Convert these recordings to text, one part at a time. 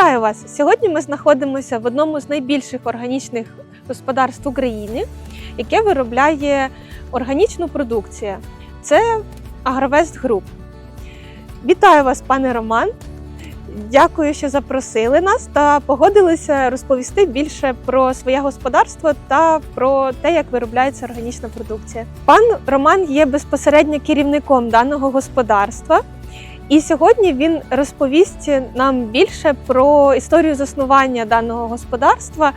Вітаю вас! Сьогодні ми знаходимося в одному з найбільших органічних господарств України, яке виробляє органічну продукцію. Це Агровест Груп. Вітаю вас, пане Роман. Дякую, що запросили нас та погодилися розповісти більше про своє господарство та про те, як виробляється органічна продукція. Пан Роман є безпосередньо керівником даного господарства. І сьогодні він розповість нам більше про історію заснування даного господарства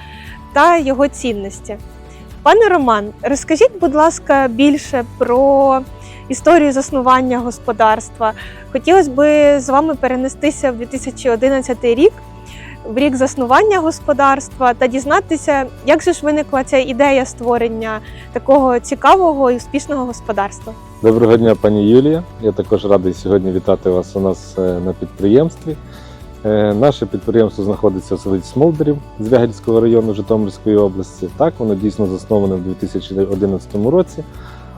та його цінності. Пане Роман, розкажіть, будь ласка, більше про історію заснування господарства. Хотілося б з вами перенестися в 2011 рік, в рік заснування господарства, та дізнатися, як же ж виникла ця ідея створення такого цікавого і успішного господарства. Доброго дня, пані Юлія. Я також радий сьогодні вітати вас у нас е, на підприємстві. Е, Наше підприємство знаходиться в селі Смолдерів Звягельського району Житомирської області. Так, воно дійсно засноване в 2011 році,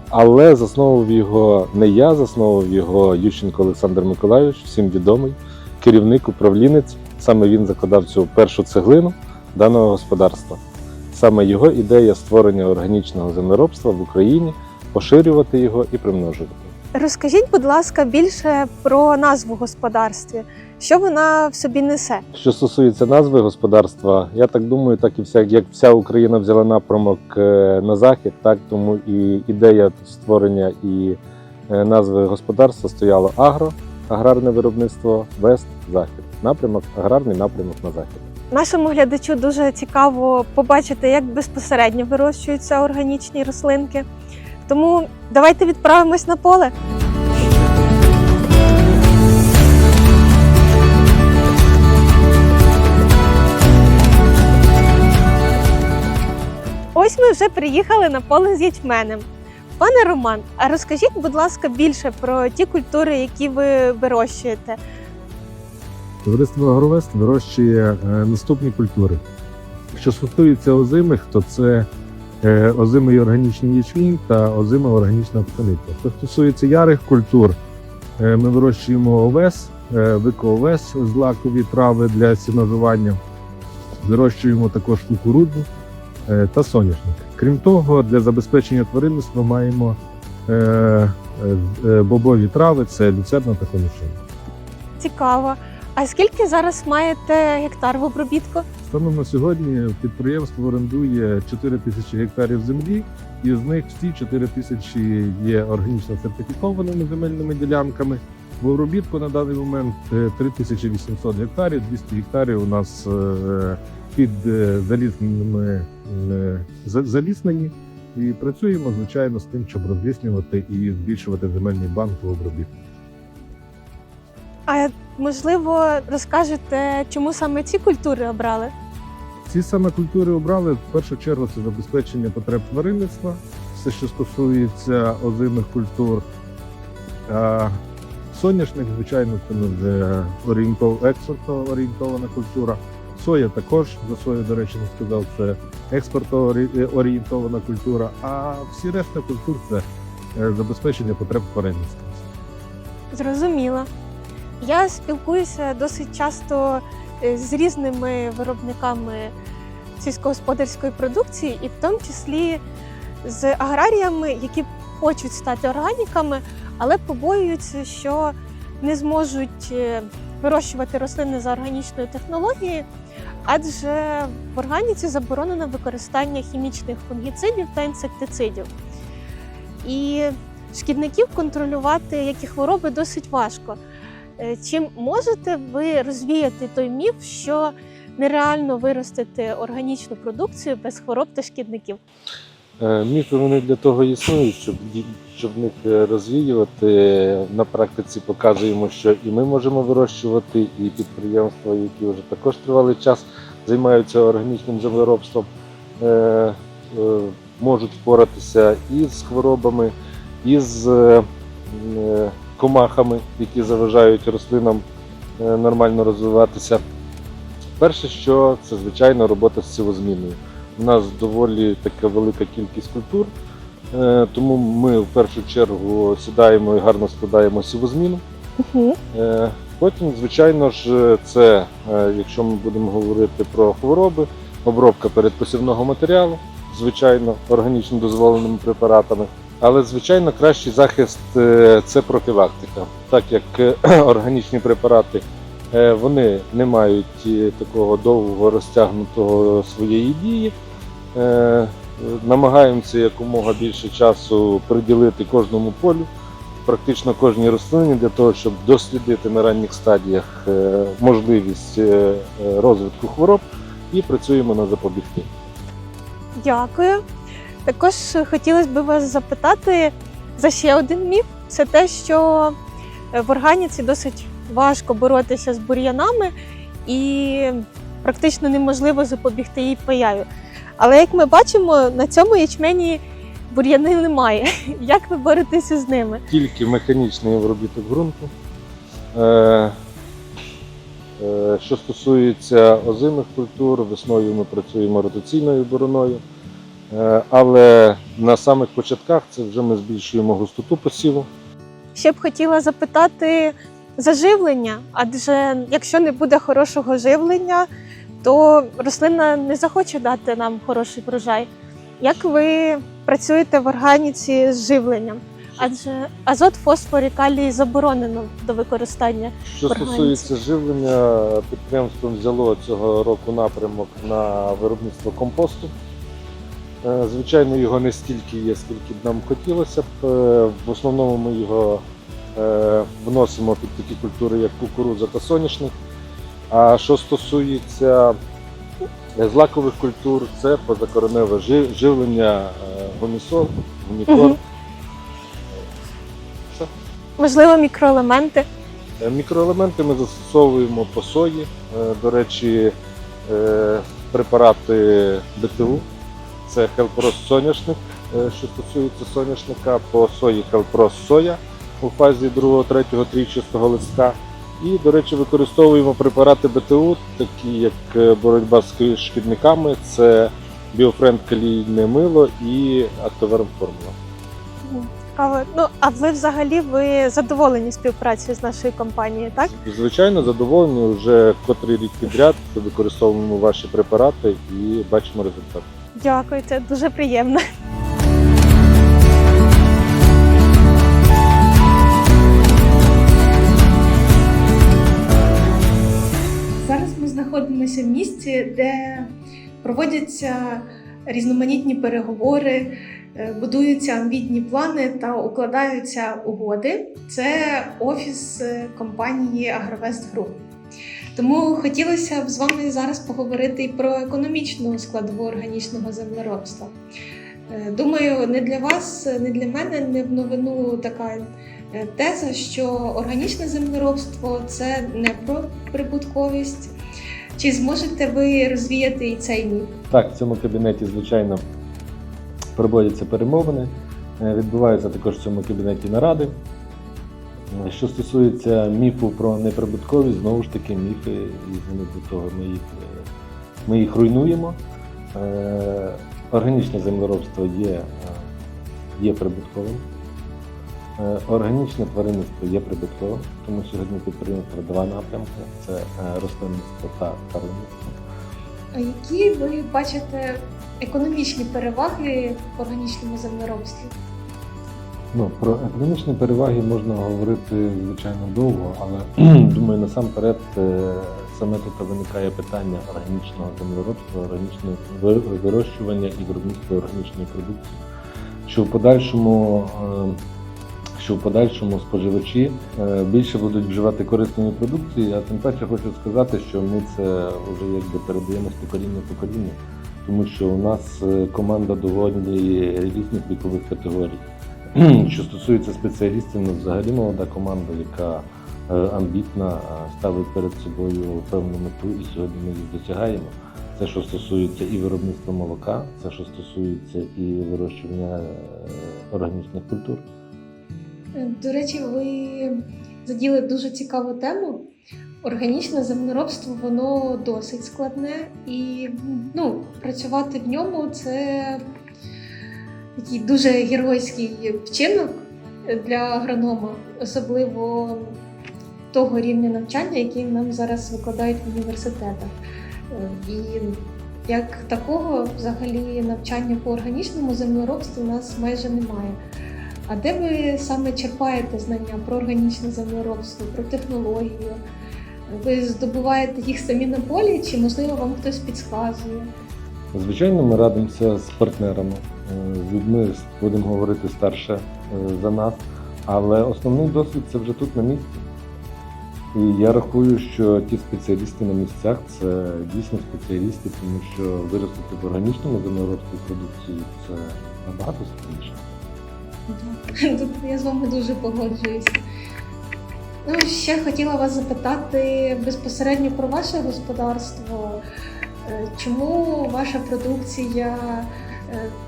але засновував його не я, засновував його Ющенко Олександр Миколайович, всім відомий, керівник, управлінець. Саме він закладав цю першу цеглину даного господарства. Саме його ідея створення органічного землеробства в Україні поширювати його і примножувати. Розкажіть, будь ласка, більше про назву господарства. Що вона в собі несе? Що стосується назви господарства, я так думаю, так і вся як вся Україна взяла напрямок е, на захід, так тому і ідея створення і е, назви господарства стояло агро, аграрне виробництво, вест, захід. Напрямок, аграрний напрямок на захід. Нашому глядачу дуже цікаво побачити, як безпосередньо вирощуються органічні рослинки. Тому давайте відправимось на поле. Ось ми вже приїхали на поле з ячменем. Пане Роман, а розкажіть, будь ласка, більше про ті культури, які ви вирощуєте. Товариство Агровест вирощує е, наступні культури. Що стосується озимих, то це е, озимий органічний ячмінь та озима органічна пшениця. Що стосується ярих культур, е, ми вирощуємо овес, викоовес, злакові трави для сіножування. Вирощуємо також кукурудзу та соняшник. Крім того, для забезпечення тваринництва маємо бобові трави, це люцерна та конюшина. Цікаво. А скільки зараз маєте гектар в обробітку? Станом на сьогодні підприємство орендує 4 тисячі гектарів землі, і з них всі 4 тисячі є органічно сертифікованими земельними ділянками. В обробітку на даний момент е, 3800 гектарів, 200 гектарів у нас е, під е, залісненими е, заліснені. І працюємо звичайно з тим, щоб розліснювати і збільшувати земельний банк у обробітку. А можливо, розкажете, чому саме ці культури обрали? Ці саме культури обрали в першу чергу це забезпечення потреб тваринництва, все, що стосується озимих культур. Соняшник, звичайно, це не вже експортно орієнтована культура. Соя також, за сою, до речі, не сказав, це експортно орієнтована культура, а всі решта культур це е, забезпечення потреб тваринництва. Зрозуміло. Я спілкуюся досить часто е, з різними виробниками сільськогосподарської продукції, і в тому числі з аграріями, які хочуть стати органіками, але побоюються, що не зможуть е, вирощувати рослини за органічною технологією, адже в органіці заборонено використання хімічних фунгіцидів та інсектицидів. І шкідників контролювати, як і хвороби, досить важко. Е, Чи можете ви розвіяти той міф, що нереально виростити органічну продукцію без хвороб та шкідників? Е, Міфи вони для того існують, щоб, щоб їх е, розвіювати. На практиці показуємо, що і ми можемо вирощувати, і підприємства, які вже також тривалий час займаються органічним землеробством, можуть впоратися і з хворобами, і з комахами, які заважають рослинам е, нормально розвиватися. Перше, що це звичайно робота з сівозміною. У нас доволі така велика кількість культур, е, тому ми в першу чергу сідаємо і гарно складаємо сівозміну. Угу. Потім, звичайно ж, це, якщо ми будемо говорити про хвороби, обробка передпосівного матеріалу, звичайно, органічно дозволеними препаратами. Але, звичайно, кращий захист е, це профілактика, так як е, органічні препарати е, вони не мають такого довго розтягнутого своєї дії. Намагаємося якомога більше часу приділити кожному полю, практично кожній рослині для того, щоб дослідити на ранніх стадіях можливість розвитку хвороб і працюємо на запобігти. Дякую. Також хотілося б вас запитати за ще один міф: це те, що е, в органіці досить важко боротися з бур'янами і практично неможливо запобігти їй появі. Але як ми бачимо, на цьому ячмені бур'яни немає. Як ви боретеся з ними? Тільки механічний обробіток ґрунту. Е, е, Що стосується озимих культур, весною ми працюємо ротаційною бороною. Е, Але на самих початках це вже ми збільшуємо густоту посіву. Ще б хотіла запитати за живлення, адже якщо не буде хорошого живлення, то рослина не захоче дати нам хороший врожай. Як ви працюєте в органіці з живленням? Адже азот, фосфор і калій заборонено до використання. Що стосується живлення, підприємство взяло цього року напрямок на виробництво компосту. Е, Звичайно, його не стільки є, скільки б нам хотілося б. Е, В основному ми його е, вносимо під такі культури, як кукурудза та соняшник. А що стосується злакових культур, це позакореневе живлення гомісол, гумікор. Можливо, мікроелементи. Мікроелементи ми застосовуємо по сої. До речі, препарати БТУ. Це Хелпрос соняшник, е, що стосується соняшника, по сої Хелпрос соя у фазі 2, 3, трійчастого листка. І, до речі, використовуємо препарати БТУ, такі як е, боротьба з шкідниками, це біофренд калійне мило і актоверм формула. Але ну а ви взагалі ви задоволені співпрацею з нашою компанією, так? Звичайно, задоволені вже котрий рік підряд використовуємо ваші препарати і бачимо результат. Дякую, це дуже приємно. Зараз ми знаходимося в місці, де проводяться різноманітні переговори, е, будуються амбітні плани та укладаються угоди. Це офіс е, компанії Агровест Груп. Тому хотілося б з вами зараз поговорити і про економічну складову органічного землеробства. Е, Думаю, не для вас, не для мене не в новину така е, теза, що органічне землеробство це не про прибутковість. Чи зможете ви розвіяти і цей міф? Так, в цьому кабінеті, звичайно, проводяться перемовини. Е, Відбуваються також в цьому кабінеті наради. Е, Що стосується міфу про неприбутковість, знову ж таки, міфи, і до того ми їх, е, ми їх руйнуємо. Е, Органічне землеробство є, є прибутковим. Органічне тваринництво є прибутковим, тому сьогодні підприємство два напрямки: це рослинництво та тваринництво. А які ви бачите економічні переваги в органічному землеробстві? Ну, про економічні переваги можна говорити звичайно довго, але думаю, насамперед е, саме тут виникає питання органічного землеробства, органічного вирощування і виробництва органічної продукції, що в подальшому, е, що в подальшому споживачі е, більше будуть вживати корисної продукції, а тим паче хочу сказати, що ми це вже якби передаємо з покоління в покоління, тому що у нас команда доволі різних вікових категорій. Що стосується спеціалістів, ну взагалі молода команда, яка е, амбітна, е, ставить перед собою певну мету, і сьогодні ми їх досягаємо. Це що стосується і виробництва молока, це що стосується і вирощування е, органічних культур. До речі, ви заділи дуже цікаву тему. Органічне землеробство воно досить складне, і ну, працювати в ньому це такий дуже геройський вчинок для агронома, особливо того рівня навчання, який нам зараз викладають в університетах. І як такого взагалі навчання по органічному землеробству у нас майже немає. А де ви саме черпаєте знання про органічне землеробство, про технологію? Ви здобуваєте їх самі на полі, чи можливо вам хтось підказує? Звичайно, ми радимося з партнерами, з людьми, будемо говорити старше е, за нас, але основний досвід це вже тут на місці. І я рахую, що ті спеціалісти на місцях це дійсно спеціалісти, тому що виростити в органічному землеробстві продукцію це набагато складніше. Я з вами дуже погоджуюся. Ну, ще хотіла вас запитати безпосередньо про ваше господарство. Е, Чому ваша продукція е,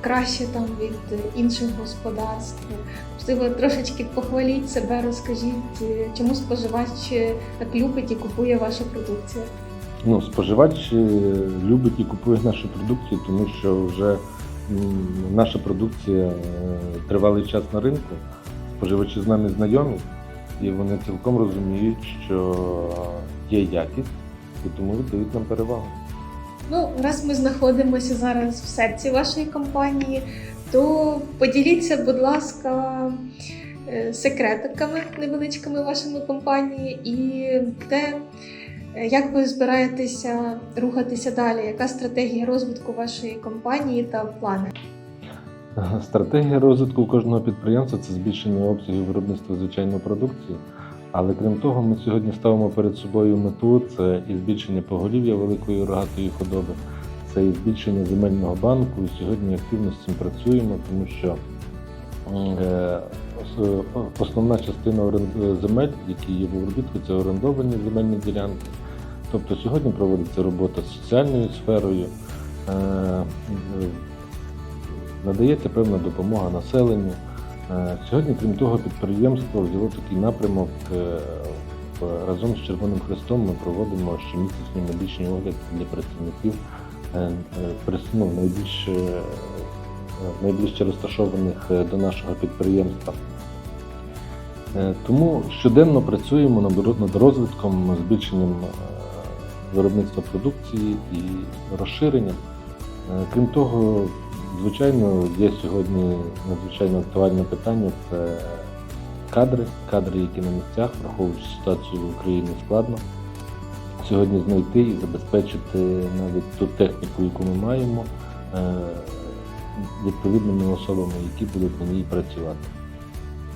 краще там від інших господарств? Можливо, трошечки похваліть себе, розкажіть, е, чому споживач е, так любить і купує вашу продукцію. Ну, споживач е, любить і купує нашу продукцію, тому що вже наша продукція е, тривалий час на ринку. Споживачі з нами знайомі, і вони цілком розуміють, що є якість, і тому віддають нам перевагу. Ну, раз ми знаходимося зараз в серці вашої компанії, то поділіться, будь ласка, е, секретиками невеличкими вашої компанії і те, е, як ви збираєтеся рухатися далі, яка стратегія розвитку вашої компанії та плани? Стратегія розвитку кожного підприємства це збільшення обсягів виробництва звичайної продукції. Але крім того, ми сьогодні ставимо перед собою мету це і збільшення поголів'я великої рогатої худоби, це і збільшення земельного банку. І сьогодні активно з цим працюємо, тому що е, ос- основна частина орен- земель, які є в обробітку, це орендовані земельні ділянки. Тобто сьогодні проводиться робота з соціальною сферою. е, надається певна допомога населенню. Е, Сьогодні, крім того, підприємство взяло такий напрямок. е, Разом з Червоним Хрестом ми проводимо щомісячний медичний огляд для працівників ну, найбільш, найближче розташованих до нашого підприємства. Тому щоденно працюємо над розвитком, збільшенням виробництва продукції і розширенням. Крім того, звичайно, є сьогодні надзвичайно актуальне питання це кадри, кадри, які на місцях, враховуючи ситуацію в Україні складно. Сьогодні знайти і забезпечити навіть ту техніку, яку ми маємо, е, відповідними особами, які будуть на ній працювати.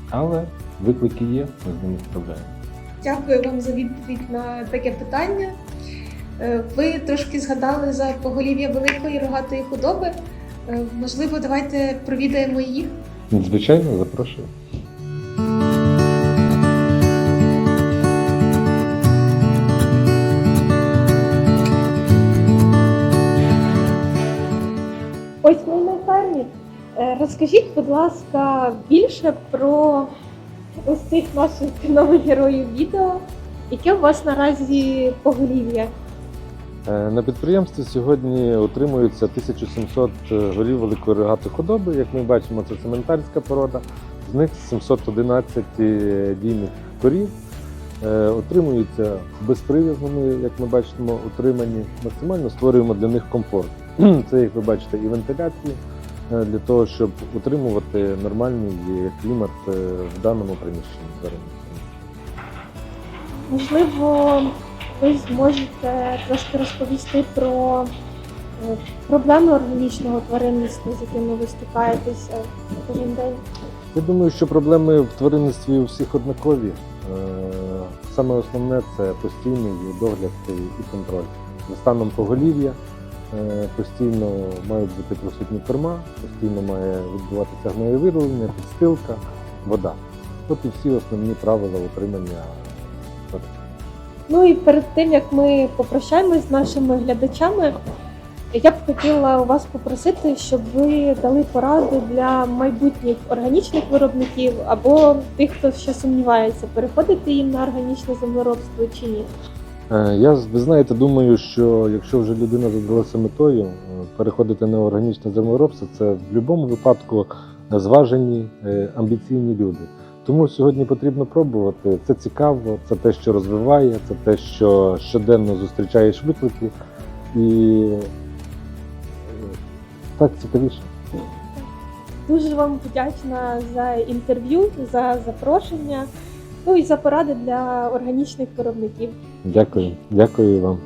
Але виклики є, ми з ними справляємося. Дякую вам за відповідь на таке питання. Е, Ви трошки згадали за поголів'я великої рогатої худоби. Е, Можливо, давайте провідаємо їх. Звичайно, запрошую. Ось ми на фермі. Розкажіть, будь ласка, більше про ось цих наших нових героїв відео. Яке у вас наразі поголів'я? Е, На підприємстві сьогодні утримується 1700 голів великої рогатої худоби. Як ми бачимо, це цементарська порода. З них 711 дійних корів. Е, Утримуються безприв'язними, як ми бачимо, утримані. Максимально створюємо для них комфорт. Це, як ви бачите, і вентиляції е, для того, щоб утримувати нормальний клімат е, в даному приміщенні. Можливо, ви зможете трошки розповісти про е, проблеми органічного тваринництва, з якими ви стикаєтеся кожен день. Я думаю, що проблеми в тваринництві у всіх однакові. Е, Саме основне це постійний догляд і контроль. За станом поголів'я е, постійно мають бути присутні корма, постійно має відбуватися гноєвирлення, підстилка, вода. От і всі основні правила утримання тварин. Ну і перед тим як ми попрощаємось з нашими глядачами, я б хотіла у вас попросити, щоб ви дали поради для майбутніх органічних виробників або тих, хто ще сумнівається, переходити їм на органічне землеробство чи ні. Е, Я ви знаєте, думаю, що якщо вже людина задалася метою е, переходити на органічне землеробство, це в будь-якому випадку зважені, е, амбіційні люди. Тому сьогодні потрібно пробувати. Це цікаво, це те, що розвиває, це те, що щоденно зустрічаєш виклики. І е, так цікавіше. Дуже вам вдячна за інтерв'ю, за запрошення, ну і за поради для органічних виробників. Дякую, дякую вам.